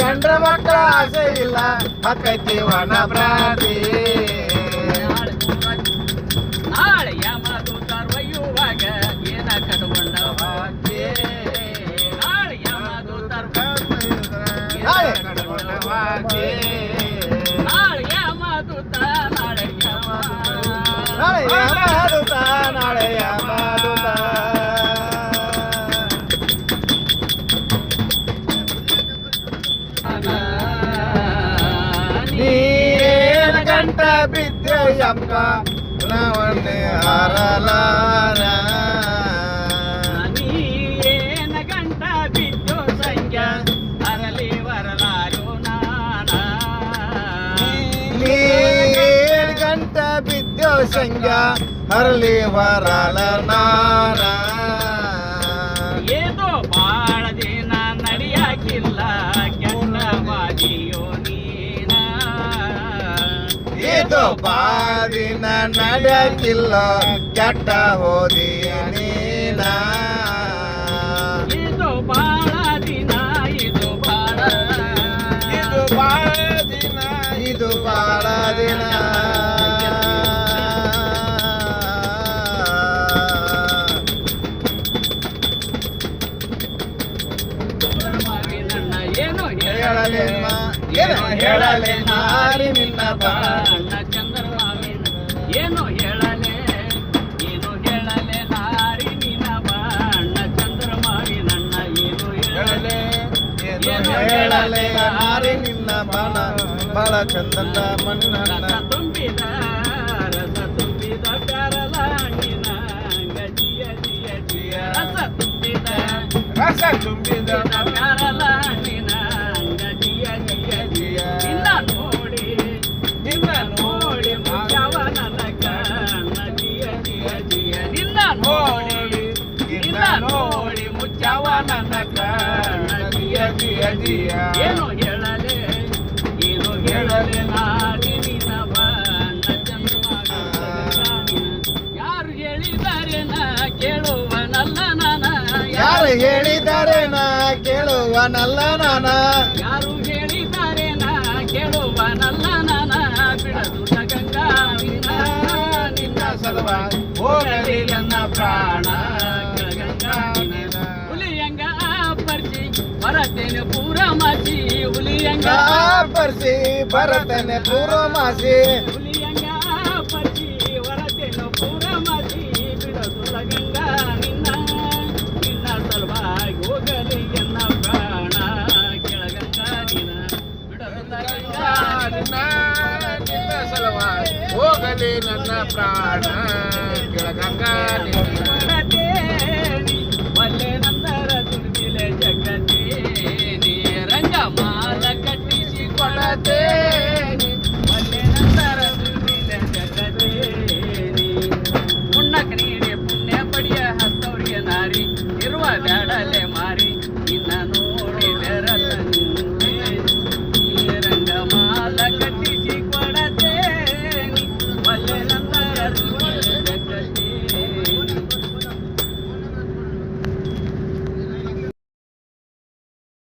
ಗಂಡ್ರ ಮಕ್ಕಳ ಆಸೆ ಇಲ್ಲ. ಹಕ್ಕೈತಿ ಒಣ ಭ್ರಾಂತಿ అప్పా నవనే హరలారా. గంట విద్యో సంఖ్య హరళి వరాల నారా ಇದು ಬಾದಿನ ನಡೆಯಕ್ಕಿಲ್ಲ ಕೆಟ್ಟ ಹೋದಿಯ ನೀನ. ಇದು ಬಾಳ ದಿನ ಇದು ಬಾಳ. ಇದು ಬಾಳ ದಿನ ಇದು ಬಾಳ ದಿನ. ಏನು ಹೇಳಲೆ ಮಾ- ಏನು? ಹೇಳಲೆ ನಾರಿ ನಿನ್ನ ಬಾ ಅಣ್ಣ ಚಂದ್ರಮಾವಿನ ಏನು ಹೇಳಲೆ? ಏನು ಹೇಳಲೆ? ನಾರಿ ನಿನ್ನ ಅಣ್ಣ ಚಂದ್ರಮಾವಿ ನನ್ನ ಏನು ಹೇಳಲೆ? ಏನು ಹೇಳಲೆ? ನಾರಿ ನಿನ್ನ ಬಾಣ ಬಾಳ ಚಂದದ ಮಣ್ಣ. ರಸ ತುಂಬಿದ ರಸ ತುಂಬಿದ ಕರಲ ಹಣ್ಣಿನ ಗಜಿಯ ಜಿಯ ಜಿಯ. ರಸ ತುಂಬಿದ ರಸ ತುಂಬಿದ ಏನು ಹೇಳಲೆ ಏನು ಹೇಳಲೆ ನಾಡಿ ನಿನ್ನ ಬಣ್ಣ ಚಂದ್ರಮಾವಿನ ಯಾರು ಹೇಳಿದ್ದಾರೆ ನಾ ಕೇಳುವನಲ್ಲ ನಾನ ಯಾರು ಹೇಳಿದ್ದಾರೆ ನಾ ಕೇಳುವನಲ್ಲ ನಾನ ಯಾರು ಹೇಳಿದ್ದಾರೆ ನಾ ಕೇಳುವನಲ್ಲ ನಾನ ಬಿಡದು ಗಂಗಾ ನಿನ್ನ ಸಲುವಾಗಿ ಹೋಗಲಿ ಬಿಡದು ಭರತನೆ ನಿನ್ನ ಮಾಸಿ ಹೋಗಲಿ ನನ್ನ ಪ್ರಾಣ. ಕೆಳಗಂಗಾ ನಿನ್ನ.